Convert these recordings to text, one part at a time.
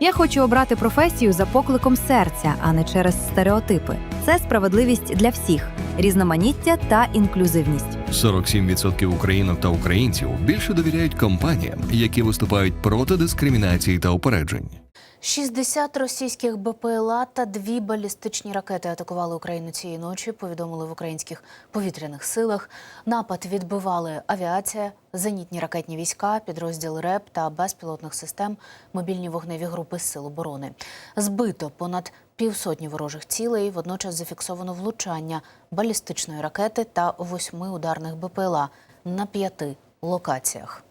Я хочу обрати професію за покликом серця, а не через стереотипи. Це справедливість для всіх, різноманіття та інклюзивність. 47% українок та українців більше довіряють компаніям, які виступають проти дискримінації та упереджень. 60 російських БПЛА та дві балістичні ракети атакували Україну цієї ночі. Повідомили в українських повітряних силах. Напад відбивали авіація, зенітні ракетні війська, підрозділ РЕП та безпілотних систем, мобільні вогневі групи сил оборони. Збито понад півсотні ворожих цілей. Водночас зафіксовано влучання балістичної ракети та восьми ударних БПЛА на п'яти локаціях.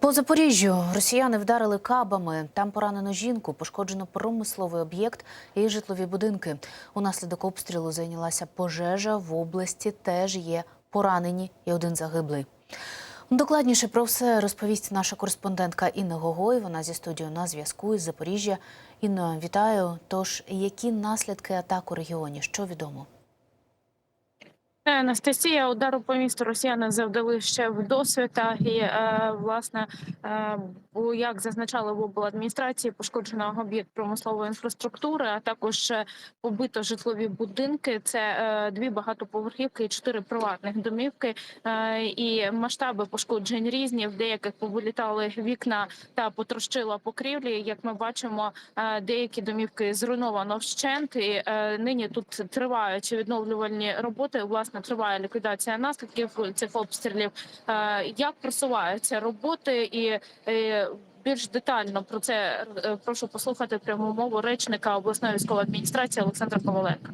По Запоріжжю росіяни вдарили кабами. Там поранено жінку, пошкоджено промисловий об'єкт і житлові будинки. Унаслідок обстрілу зайнялася пожежа в області. Теж є поранені і один загиблий. Докладніше про все розповість наша кореспондентка Інна Гогой. Вона зі студією на зв'язку із Запоріжжя. Інно, вітаю. Тож які наслідки атак у регіоні? Що відомо? Анастасія удару по місту росіяни завдали ще в досвіта, і е, власне, е, як зазначали в обладміністрації, пошкоджено об'єкт промислової інфраструктури, а також е, побито житлові будинки. Це е, дві багатоповерхівки і чотири приватних домівки. Е, і масштаби пошкоджень різні. В деяких повилітали вікна та потрощила покрівлі. Як ми бачимо, е, деякі домівки зруйновано вщент. І е, нині тут тривають відновлювальні роботи. Власне, триває ліквідація наслідків цих обстрілів. Е, Як просуваються роботи і е, більш детально про це е, прошу послухати пряму мову речника обласної військової адміністрації Олександра Коваленка.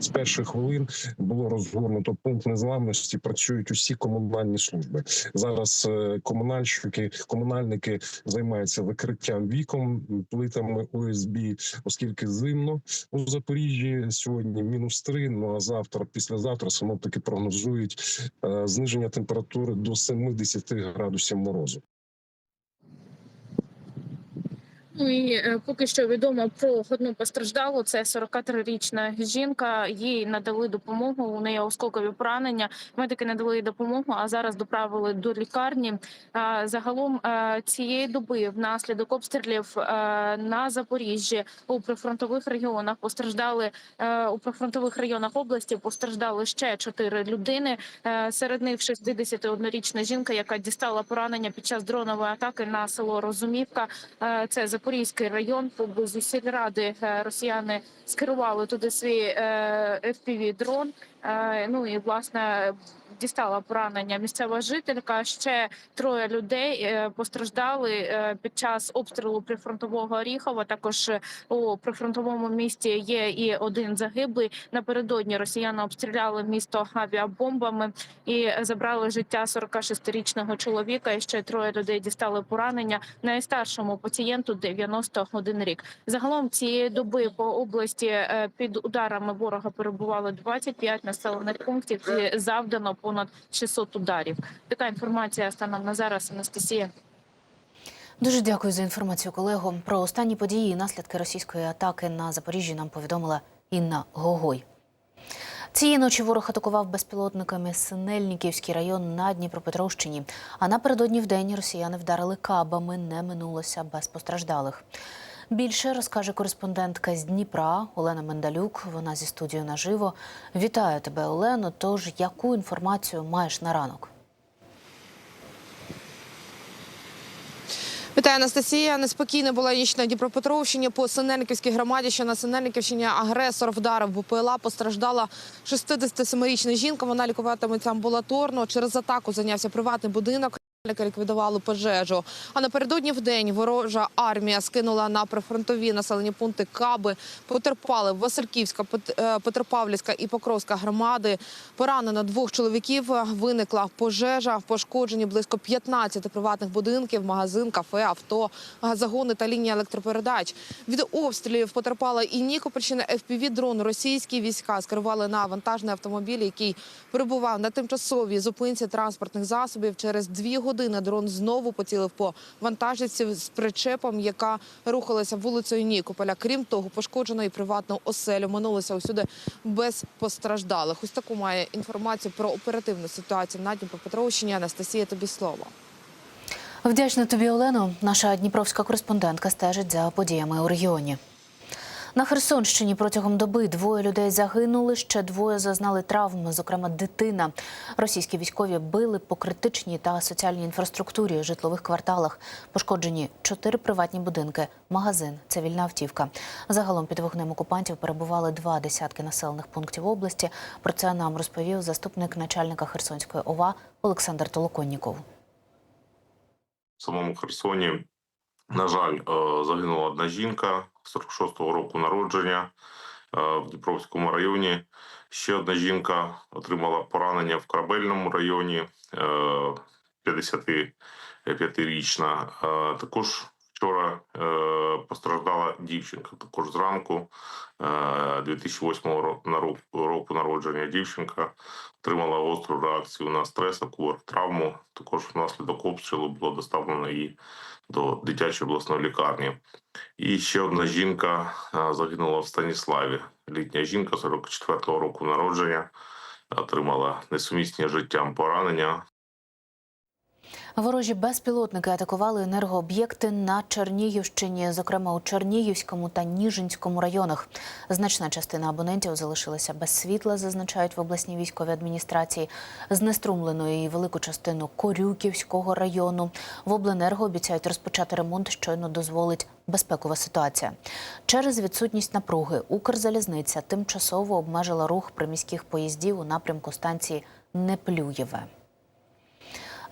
З перших хвилин було розгорнуто пункт незламності. Працюють усі комунальні служби. Зараз е, комунальщики, комунальники займаються викриттям вікон, плитами ОСБ, оскільки зимно у Запоріжжі сьогодні мінус 3, Ну а завтра, післязавтра, синоптики прогнозують е, зниження температури до 70 градусів морозу. Ну е, поки що відомо про одну постраждалу. Це 43-річна жінка. Їй надали допомогу. У неї осколкові поранення. Медики надали їй допомогу, а зараз доправили до лікарні. Загалом е, цієї доби внаслідок обстрілів е, на Запоріжжі у прифронтових регіонах постраждали у прифронтових районах області. Постраждали ще чотири людини. Серед них 61-річна жінка, яка дістала поранення під час дронової атаки на село Розумівка. Це Запорізький район поблизу сільради. Е, Росіяни скерували туди свій е, fpv дрон. Е, Ну і власне дістала поранення місцева жителька. Ще троє людей е, постраждали е, під час обстрілу прифронтового Оріхова. Також е, у прифронтовому місті є і один загиблий. Напередодні росіяни обстріляли місто авіабомбами і забрали життя 46-річного чоловіка. І ще троє людей дістали поранення. Найстаршому пацієнту 91 рік. Загалом цієї доби по області під ударами ворога перебували 25 населених пунктів. Завдано понад 600 ударів. Така інформація станом на зараз. Анастасія. Дуже дякую за інформацію, колего. Про останні події і наслідки російської атаки на Запоріжжі нам повідомила Інна Гогой. Цієї ночі ворог атакував безпілотниками Синельниківський район на Дніпропетровщині. А напередодні в день росіяни вдарили кабами. Не минулося без постраждалих. Більше розкаже кореспондентка з Дніпра Олена Мендалюк. Вона зі студією наживо. Вітаю тебе, Олено. Тож яку інформацію маєш на ранок? Вітаю, Анастасія. Неспокійна була ніч на Дніпропетровщині по Синельниківській громаді, що на Синельниківщині агресор вдарив БПЛА. Постраждала 67-річна жінка. Вона лікуватиметься амбулаторно. Через атаку зайнявся приватний будинок. Лікарі ліквідували пожежу. А напередодні в день ворожа армія скинула на прифронтові населені пункти Каби. Потерпали Васильківська, е, Петропавлівська і Покровська громади. Поранено двох чоловіків. Виникла пожежа. Пошкоджені близько 15 приватних будинків, магазин, кафе, авто, газогони та лінія електропередач. Від обстрілів потерпала і Нікопольщина. FPV-дрон російські війська скерували на вантажний автомобіль, який перебував на тимчасовій зупинці транспортних засобів. Через дві години дрон знову поцілив по вантажівці з причепом, яка рухалася вулицею Нікополя. Крім того, пошкоджено і приватну оселю. Минулося усюди без постраждалих. Ось таку має інформацію про оперативну ситуацію на Дніпропетровщині. Анастасія, тобі слово. Вдячна тобі, Олено. Наша дніпровська кореспондентка стежить за подіями у регіоні. На Херсонщині протягом доби двоє людей загинули, ще двоє зазнали травм, зокрема дитина. Російські військові били по критичній та соціальній інфраструктурі, житлових кварталах. Пошкоджені чотири приватні будинки, магазин, цивільна автівка. Загалом під вогнем окупантів перебували два десятки населених пунктів області. Про це нам розповів заступник начальника Херсонської ОВА Олександр Толоконніков. В самому Херсоні, на жаль, е, загинула одна жінка 46-го року народження е, в Дніпровському районі. Ще одна жінка отримала поранення в корабельному районі, е, 55-річна. Е, Також вчора постраждала дівчинка. Також зранку е, 2008 року- року народження дівчинка отримала гостру реакцію на стрес, травму. Також внаслідок обстрілу було доставлено її до дитячої обласної лікарні. І ще одна жінка загинула в Станіславі. Літня жінка 44-го року народження отримала несумісні життям поранення, Ворожі безпілотники атакували енергооб'єкти на Чернігівщині, зокрема у Чернігівському та Ніжинському районах. Значна частина абонентів залишилася без світла, зазначають в обласній військовій адміністрації. Знеструмлено і велику частину Корюківського району. В обленерго обіцяють розпочати ремонт, щойно дозволить безпекова ситуація. Через відсутність напруги Укрзалізниця тимчасово обмежила рух приміських поїздів у напрямку станції Неплюєве.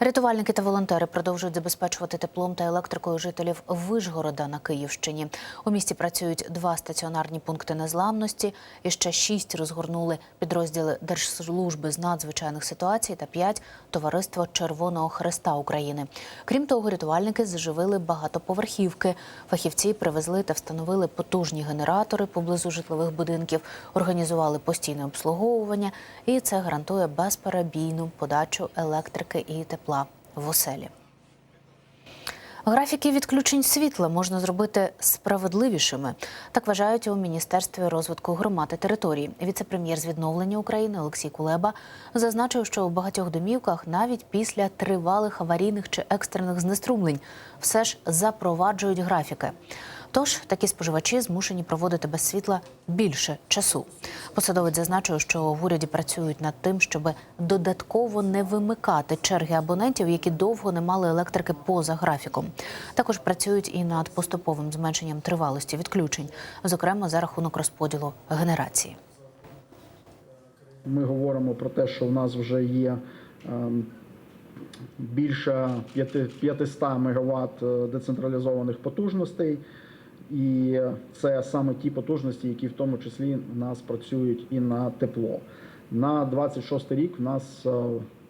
Рятувальники та волонтери продовжують забезпечувати теплом та електрикою жителів Вишгорода на Київщині. У місті працюють два стаціонарні пункти незламності. І ще шість розгорнули підрозділи Держслужби з надзвичайних ситуацій та п'ять товариство Червоного Хреста України. Крім того, рятувальники заживили багатоповерхівки. Фахівці привезли та встановили потужні генератори поблизу житлових будинків, організували постійне обслуговування, і це гарантує безперебійну подачу електрики і тепла в оселі. Графіки відключень світла можна зробити справедливішими. Так вважають у Міністерстві розвитку громад і територій. Віце-прем'єр з відновлення України Олексій Кулеба зазначив, що у багатьох домівках навіть після тривалих аварійних чи екстрених знеструмлень все ж запроваджують графіки. Тож такі споживачі змушені проводити без світла більше часу. Посадовець зазначив, що в уряді працюють над тим, щоб додатково не вимикати черги абонентів, які довго не мали електрики поза графіком. Також працюють і над поступовим зменшенням тривалості відключень, зокрема за рахунок розподілу генерації. Ми говоримо про те, що в нас вже є ем, більше п'яти- 500 МВт децентралізованих потужностей, і це саме ті потужності, які в тому числі в нас працюють і на тепло. На 26 рік у нас е,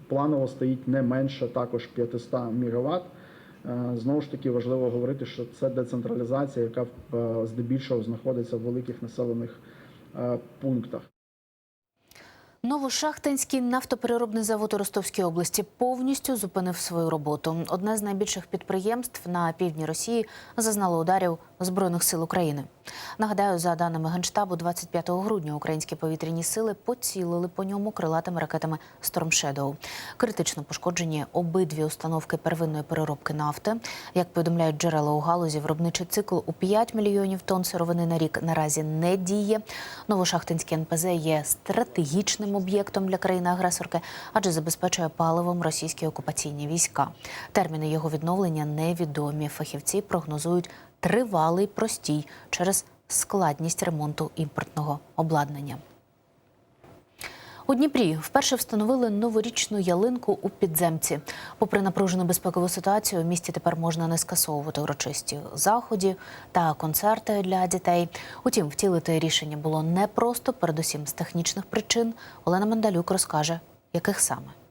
планово стоїть не менше також 500 МВт. Е, Знову ж таки важливо говорити, що це децентралізація, яка е, здебільшого знаходиться в великих населених пунктах. Новошахтинський нафтопереробний завод у Ростовській області повністю зупинив свою роботу. Одне з найбільших підприємств на півдні Росії зазнало ударів збройних сил України. Нагадаю, за даними генштабу, 25 грудня українські повітряні сили поцілили по ньому крилатими ракетами Storm Shadow. Критично пошкоджені обидві установки первинної переробки нафти. Як повідомляють джерела у галузі, виробничий цикл у 5 мільйонів тонн сировини на рік наразі не діє. Новошахтинський НПЗ є стратегічним об'єктом для країни-агресорки, адже забезпечує паливом російські окупаційні війська. Терміни його відновлення невідомі. Фахівці прогнозують тривалий простій через складність ремонту імпортного обладнання. У Дніпрі вперше встановили новорічну ялинку у підземці. Попри напружену безпекову ситуацію, у місті тепер можна не скасовувати урочисті заходи та концерти для дітей. Утім, втілити рішення було непросто, передусім з технічних причин. Олена Мандалюк розкаже, яких саме.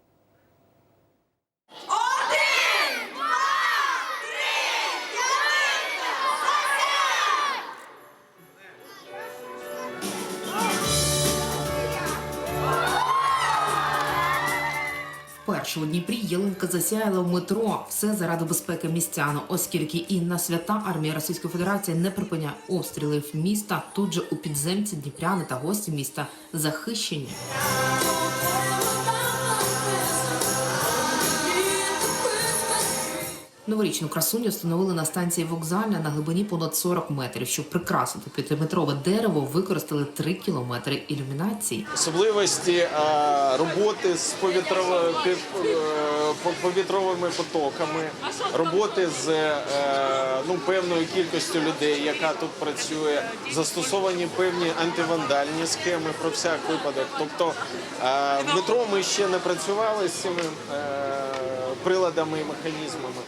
У Дніпрі ялинка засяяла в метро. Все заради безпеки містян, оскільки і на свята армія Російської Федерації не припиняє обстрілів міста. Тут же у підземці дніпряни та гості міста захищені. Новорічну красуню встановили на станції вокзальна на глибині понад 40 метрів. Щоб прикрасити п'ятиметрове дерево, використали 3 кілометри ілюмінації. особливості е, роботи з е, повітровими потоками, роботи з е, ну, певною кількістю людей, яка тут працює, застосовані певні антивандальні схеми про всяк випадок. Тобто метро ми ще не працювали з цими приладами і механізмами.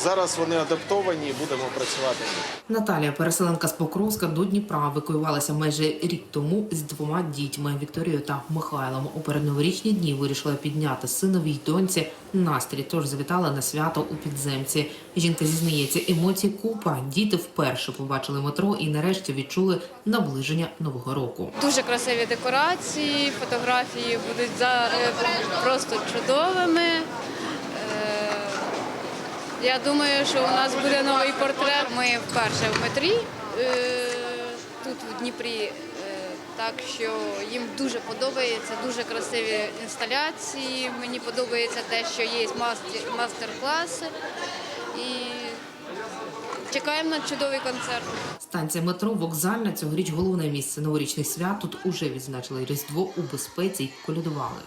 Зараз вони адаптовані і будемо працювати. Наталія, переселенка з Покровська до Дніпра, евакуювалася майже рік тому з двома дітьми Вікторією та Михайлом. У передноворічні дні вирішила підняти синові й доньці настрій, тож завітала на свято у підземці. Жінка зізнається, емоцій купа. Діти вперше побачили метро і нарешті відчули наближення нового року. Дуже красиві декорації, фотографії будуть за е, просто чудовими. Я думаю, що у нас буде новий портрет. Ми вперше в метрі е, тут в Дніпрі. е, Так що їм дуже подобається, дуже красиві інсталяції. Мені подобається те, що є мастер- мастер-класи. І чекаємо на чудовий концерт. Станція метро вокзальна цьогоріч головне місце новорічних свят. Тут уже відзначили Різдво у безпеці й колядували.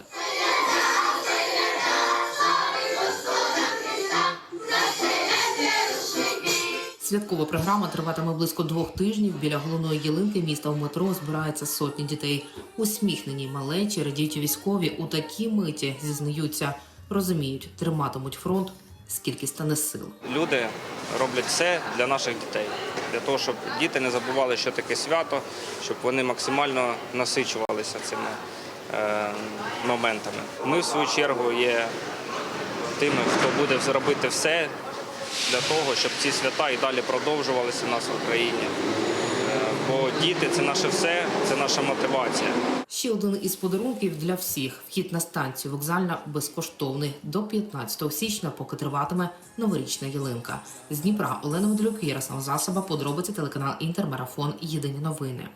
Святкова програма триватиме близько двох тижнів. Біля головної ялинки міста у метро збираються сотні дітей. Усміхнені малечі, радіють військові у такій миті зізнаються, розуміють, триматимуть фронт, скільки стане сил. Люди роблять все для наших дітей, для того, щоб діти не забували, що таке свято, щоб вони максимально насичувалися цими е, моментами. Ми, в свою чергу, є тими, хто буде зробити все для того, щоб ці свята і далі продовжувалися у нас в Україні. Е, Бо діти це наше все, це наша мотивація. Ще один із подарунків для всіх. Вхід на станцію вокзальна безкоштовний до 15 січня, поки триватиме новорічна ялинка. З Дніпра Олена Медлюк, Ярослав Засоба, подробиці телеканал Інтермарафон. Єдині новини.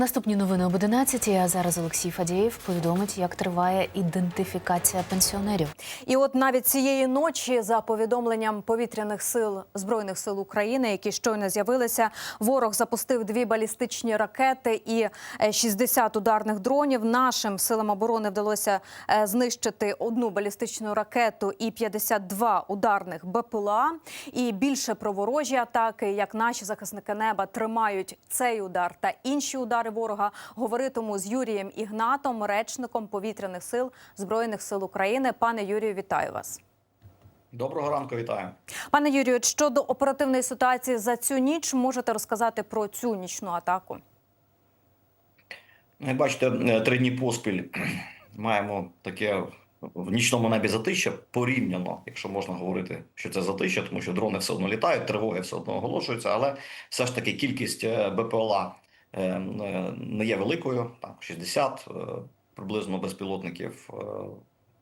Наступні новини об 11 А зараз Олексій Фадєєв повідомить, як триває ідентифікація пенсіонерів. І от навіть цієї ночі, за повідомленням повітряних сил збройних сил України, які щойно з'явилися, ворог запустив дві балістичні ракети і е, 60 ударних дронів. Нашим силам оборони вдалося е, знищити одну балістичну ракету і 52 ударних БПЛА. І більше про ворожі атаки, як наші захисники неба тримають цей удар та інші удари ворога. Говоритиму з Юрієм Ігнатом, речником повітряних сил збройних сил України. Пане Юрію, вітаю вас. Доброго ранку, вітаю. Пане Юрію, щодо оперативної ситуації за цю ніч, можете розказати про цю нічну атаку? Як бачите, е, три дні поспіль маємо таке в нічному небі затища порівняно, якщо можна говорити, що це затища, тому що дрони все одно літають, тривоги все одно оголошуються, але все ж таки кількість е, БПЛА не є великою. Там 60 е, приблизно безпілотників. е,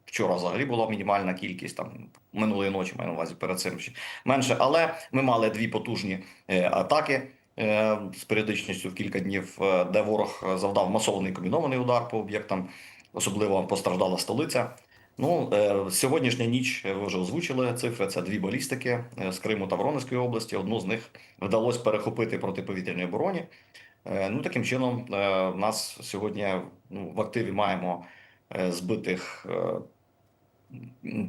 Вчора взагалі була мінімальна кількість там минулої ночі, маю на увазі перед цим ще менше. Але ми мали дві потужні е, атаки е, з періодичністю в кілька днів, е, де ворог завдав масований комбінований удар по об'єктам. Особливо постраждала столиця. Ну, е, сьогоднішня ніч е, ви вже озвучили цифри. Це дві балістики е, з Криму та Воронезької області. Одну з них вдалося перехопити протиповітряній обороні. Е, Ну, таким чином, е, в нас сьогодні ну, в активі маємо е, збитих е,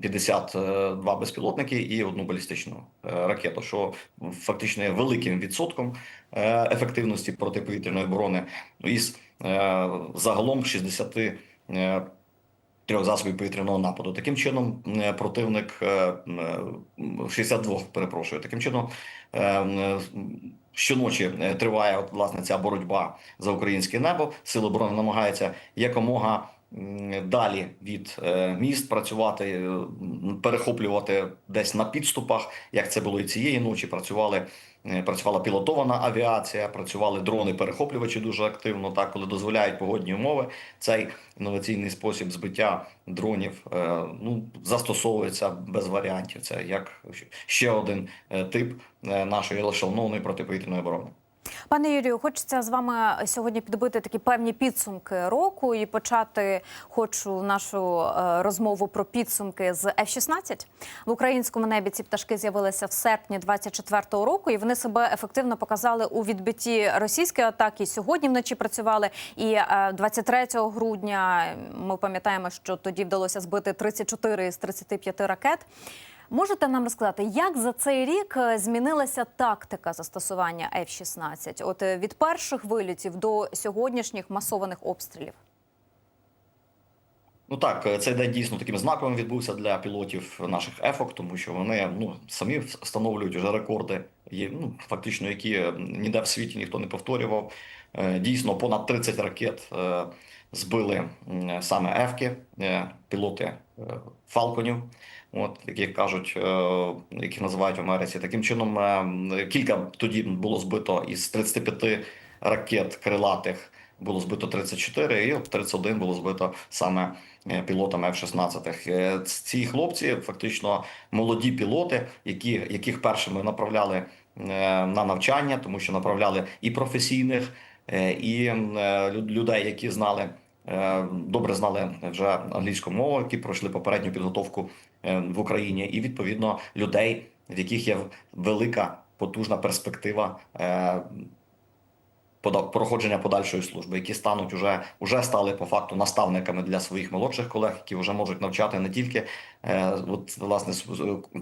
52 безпілотники і одну балістичну ракету, що фактично є великим відсотком ефективності протиповітряної оборони Ну, із загалом 60 е, трьох засобів повітряного нападу. Таким чином, противник е, е, 62, перепрошую. Таким чином, щоночі е, триває от, власне ця боротьба за українське небо. Сили оборони намагаються якомога далі від е, міст працювати, е, перехоплювати десь на підступах, як це було і цієї ночі. Працювали працювала пілотована авіація, працювали дрони-перехоплювачі дуже активно. Так, коли дозволяють погодні умови, цей інноваційний спосіб збиття дронів е, ну застосовується без варіантів. Це як ще один е, тип е, нашої шановної протиповітряної оборони. Пане Юрію, хочеться з вами сьогодні підбити такі певні підсумки року і почати хочу нашу е, розмову про підсумки з F-16. В українському небі ці пташки з'явилися в серпні 24-го року, і вони себе ефективно показали у відбитті російської атаки. Сьогодні вночі працювали. І е, 23 грудня ми пам'ятаємо, що тоді вдалося збити 34 з 35 ракет. Можете нам розказати, як за цей рік е, змінилася тактика застосування F-16? От е, від перших вильотів до сьогоднішніх масованих обстрілів? Ну так, е, цей день дійсно таким знаковим відбувся для пілотів наших ефок, тому що вони ну самі встановлюють вже рекорди, ну фактично, які ніде в світі ніхто не повторював. Дійсно, понад 30 ракет збили саме ефки, пілоти фалконів, от які кажуть, е, які називають в Америці. Таким чином, е, кілька тоді було збито із 35 ракет крилатих. Було збито 34, і 31 було збито саме е, пілотами F-16. Е, Ці хлопці фактично молоді пілоти, які, яких першими направляли на навчання, тому що направляли і професійних, і людей, які знали. Добре знали вже англійську мову, які пройшли попередню підготовку в Україні, і відповідно людей, в яких є велика потужна перспектива е, проходження подальшої служби, які стануть уже, уже стали по факту наставниками для своїх молодших колег, які вже можуть навчати не тільки е, от, власне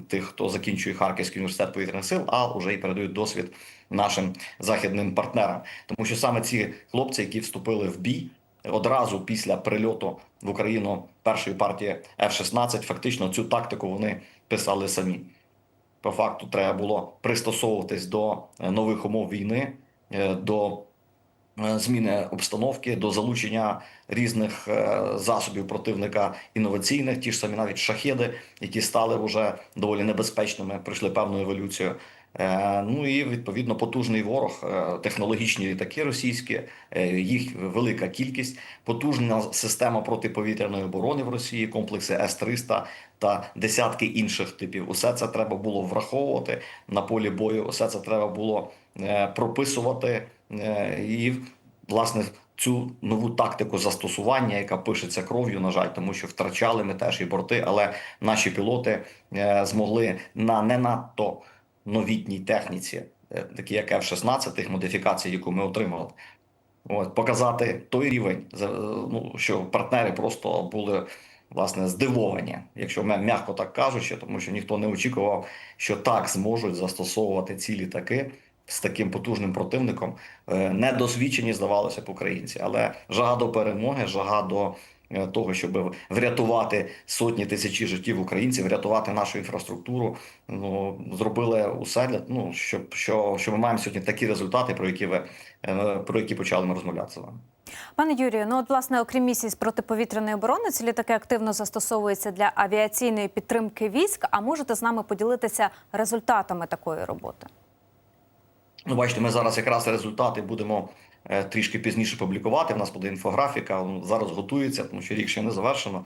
тих, хто закінчує Харківський університет повітряних сил, а вже і передають досвід нашим західним партнерам. Тому що саме ці хлопці, які вступили в бій. Одразу після прильоту в Україну першої партії F-16, фактично цю тактику вони писали самі. По факту треба було пристосовуватись до е, нових умов війни, е, до е, зміни обстановки, до залучення різних засобів противника інноваційних, ті ж самі навіть шахеди, які стали вже доволі небезпечними, пройшли певну еволюцію. Е, Ну і відповідно потужний ворог, е, технологічні літаки російські, е, їх велика кількість, потужна система протиповітряної оборони в Росії, комплекси С-300 та десятки інших типів. Усе це треба було враховувати на полі бою. Усе це треба було прописувати і власне. Цю нову тактику застосування, яка пишеться кров'ю, на жаль, тому що втрачали ми теж і борти, але наші пілоти змогли на не надто новітній техніці, е, такі як F-16, тих модифікацій, яку ми отримали, от, показати той рівень, ну, що партнери просто були власне здивовані, якщо м'я- м'яко так кажучи, тому що ніхто не очікував, що так зможуть застосовувати ці літаки з таким потужним противником. Е, Недосвідчені, здавалося б, українці, але жага до перемоги, жага до того, щоб врятувати сотні тисячі життів українців, врятувати нашу інфраструктуру. Ну зробили усе для ну, щоб що, що ми маємо сьогодні такі результати, про які ви е, про які почали ми розмовляти з вами. Пане Юрію, ну от власне, окрім місій з протиповітряної оборони, ці літаки активно застосовуються для авіаційної підтримки військ. А можете з нами поділитися результатами такої роботи? Ну, бачите, ми зараз якраз результати будемо е, трішки пізніше публікувати. У нас буде інфографіка, ну, зараз готується, тому що рік ще не завершено.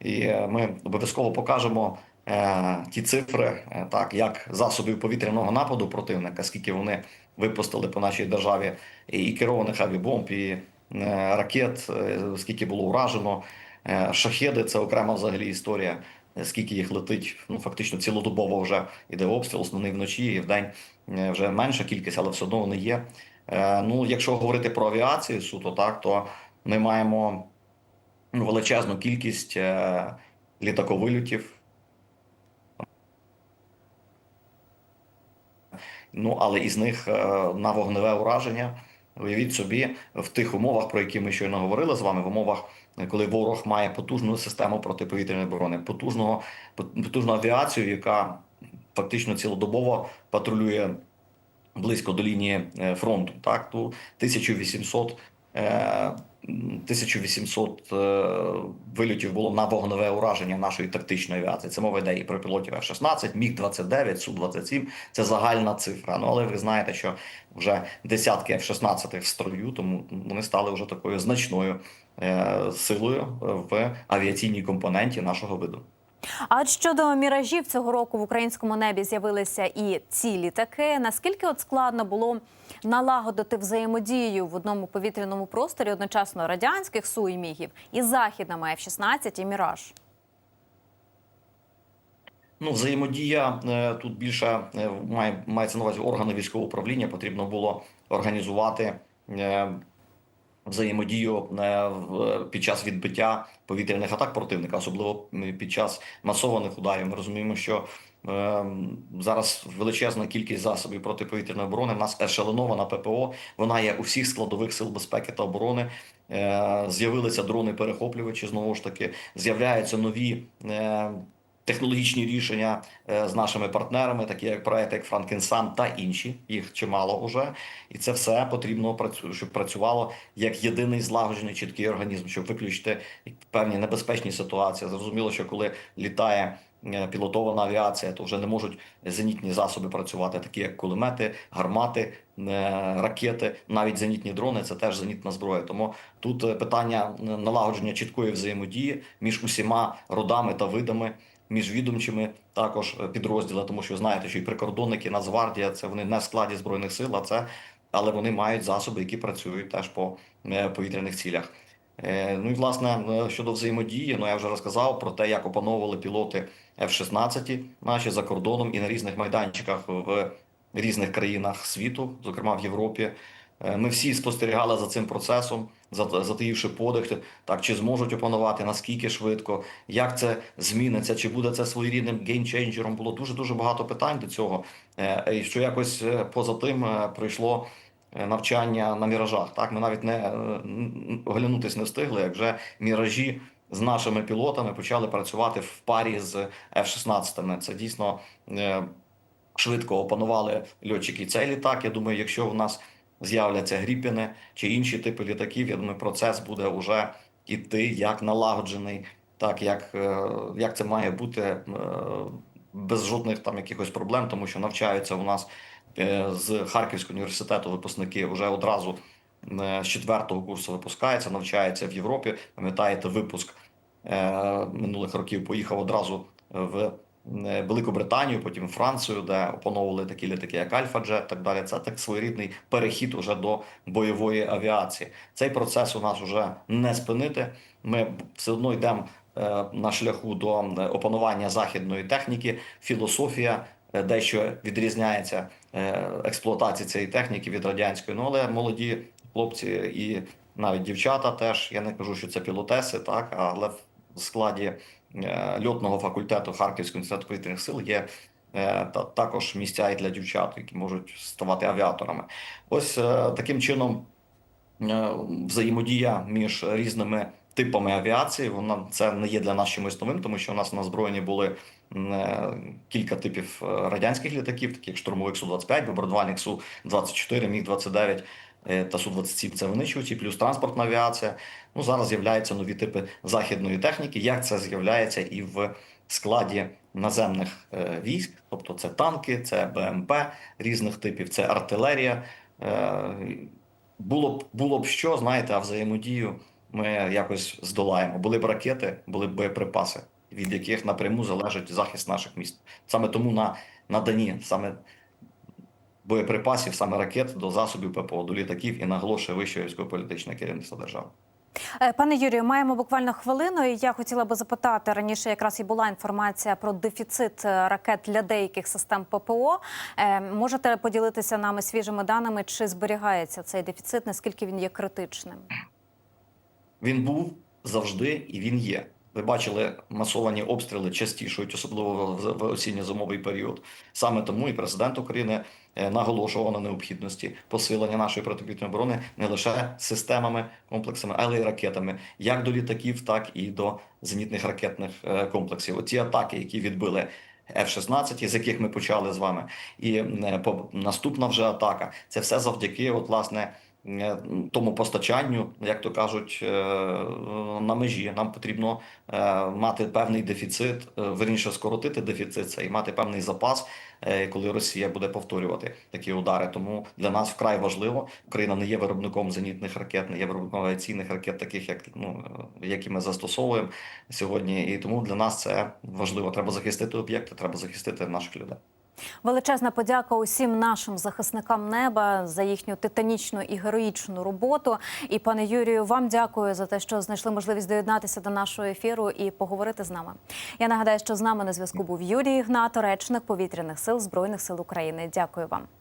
І е, ми обов'язково покажемо е, ті цифри, е, так як засобів повітряного нападу противника, скільки вони випустили по нашій державі, і керованих авіабомб, і е, ракет, е, скільки було уражено. Е, шахеди це окрема взагалі історія. е, Скільки їх летить, ну фактично цілодобово вже іде обстріл, основний вночі і вдень е, вже менша кількість, але все одно вони є. Е, Ну, якщо говорити про авіацію суто, так то ми маємо ну, величезну кількість е, літаковильотів. Ну, але із них е, на вогневе ураження. Уявіть собі, в тих умовах, про які ми щойно говорили з вами, в умовах, коли ворог має потужну систему протиповітряної оборони, потужного, потужну авіацію, яка фактично цілодобово патрулює близько до лінії е, фронту. Так, то 1800, е, 1800 е, вильотів було на вогневе ураження нашої тактичної авіації. Це мова йде і про пілотів F-16, Міг-29, Су-27. Це загальна цифра. Ну але ви знаєте, що вже десятки F-16 в строю, тому вони стали вже такою значною е, силою в авіаційній компоненті нашого виду. А от щодо міражів цього року в українському небі з'явилися і ці літаки. Наскільки от складно було налагодити взаємодію в одному повітряному просторі одночасно радянських су і мігів і західними F-16 і Міраж? Ну, взаємодія е, тут більше е, має, мається на увазі органи військового управління. Потрібно було організувати е, взаємодію е, під час відбиття повітряних атак противника, особливо під час масованих ударів. Ми розуміємо, що е, зараз величезна кількість засобів протиповітряної оборони. В нас ешелонована ППО. Вона є у всіх складових сил безпеки та оборони. Е, З'явилися дрони-перехоплювачі. Знову ж таки, з'являються нові. Технологічні рішення е, з нашими партнерами, такі як проекти, як Франкенсам та інші, їх чимало вже, і це все потрібно щоб працювало як єдиний злагоджений чіткий організм, щоб виключити певні небезпечні ситуації. Зрозуміло, що коли літає е, пілотована авіація, то вже не можуть зенітні засоби працювати, такі як кулемети, гармати, е, ракети, навіть зенітні дрони це теж зенітна зброя. Тому тут питання налагодження чіткої взаємодії між усіма родами та видами міжвідомчими також е, підрозділи, тому що знаєте, що і прикордонники, Нацгвардія це вони не в складі збройних сил, а це але вони мають засоби, які працюють теж по е, повітряних цілях. Е, Ну і власне щодо взаємодії, ну я вже розказав про те, як опановували пілоти F-16 наші за кордоном і на різних майданчиках в різних країнах світу, зокрема в Європі. Е, Ми всі спостерігали за цим процесом, зат- затаївши подих, так чи зможуть опанувати, наскільки швидко, як це зміниться, чи буде це своєрідним геймченджером. Було дуже дуже багато питань до цього. Е, І що якось е, поза тим пройшло е, навчання на міражах. Так, ми навіть не оглянутись не встигли, як вже міражі. З нашими пілотами почали працювати в парі з F-16. Це дійсно швидко опанували льотчики цей літак. Я думаю, якщо в нас з'являться гріпіни чи інші типи літаків, я думаю, процес буде вже іти як налагоджений, так як, е, як це має бути е, без жодних там якихось проблем, тому що навчаються у нас е, з Харківського університету випускники вже одразу з четвертого курсу випускаються, навчаються в Європі. Пам'ятаєте, випуск минулих років поїхав одразу в е, Велику Британію, потім Францію, де опановували такі літаки, як Альфа-Джет, так далі. Це так своєрідний перехід уже до бойової авіації. Цей процес у нас вже не спинити. Ми все одно йдемо е, на шляху до е, опанування західної техніки. Філософія дещо відрізняється експлуатації цієї техніки від радянської. Ну але молоді хлопці і навіть дівчата теж. Я не кажу, що це пілотеси, так але в складі льотного факультету Харківського інституту повітряних сил є. е, Та також місця і для дівчат, які можуть ставати авіаторами. Ось е, таким чином е, взаємодія між різними типами авіації. Вона це не є для нас чимось новим, тому що у нас на озброєнні були е, кілька типів е, радянських літаків, таких як штурмовик Су-25, бомбардувальник Су-24, Міг-29 е, та Су-27 – це винищувачі, плюс транспортна авіація. Ну зараз з'являються нові типи західної техніки. Як це з'являється і в складі наземних е, військ, тобто це танки, це БМП різних типів, це артилерія. Е, було б було б що, знаєте, а взаємодію ми якось здолаємо. Були б ракети, були б боєприпаси, від яких напряму залежить захист наших міст. Саме тому на наданні саме боєприпасів, саме ракет до засобів ППО, до літаків і наголошує вище військово-політичне керівництво держави. Е, Пане Юрію, маємо буквально хвилину. і Я хотіла би запитати раніше. Якраз і була інформація про дефіцит е, ракет для деяких систем ППО. Е, Можете поділитися нами свіжими даними, чи зберігається цей дефіцит? Наскільки він є критичним? Він був завжди і він є. Ви бачили масовані обстріли частішують, особливо в осінньо-зимовий період. Саме тому і президент України е, наголошував на необхідності посилення нашої протиповітряної оборони не лише системами, комплексами, але й ракетами, як до літаків, так і до зенітних ракетних е, комплексів. Оці атаки, які відбили. F-16, з яких ми почали з вами, і е, наступна вже атака. Це все завдяки, от власне, тому постачанню, як то кажуть, е, на межі. Нам потрібно е, мати певний дефіцит, е, верніше скоротити дефіцит це і мати певний запас, е, коли Росія буде повторювати такі удари. Тому для нас вкрай важливо. Україна не є виробником зенітних ракет, не є виробником авіаційних ракет, таких як ну е, які ми застосовуємо сьогодні. І тому для нас це важливо. Треба захистити об'єкти, треба захистити наших людей. Величезна подяка усім нашим захисникам неба за їхню титанічну і героїчну роботу. І пане Юрію, вам дякую за те, що знайшли можливість доєднатися до нашого ефіру і поговорити з нами. Я нагадаю, що з нами на зв'язку був Юрій Ігнато, речник повітряних сил збройних сил України. Дякую вам.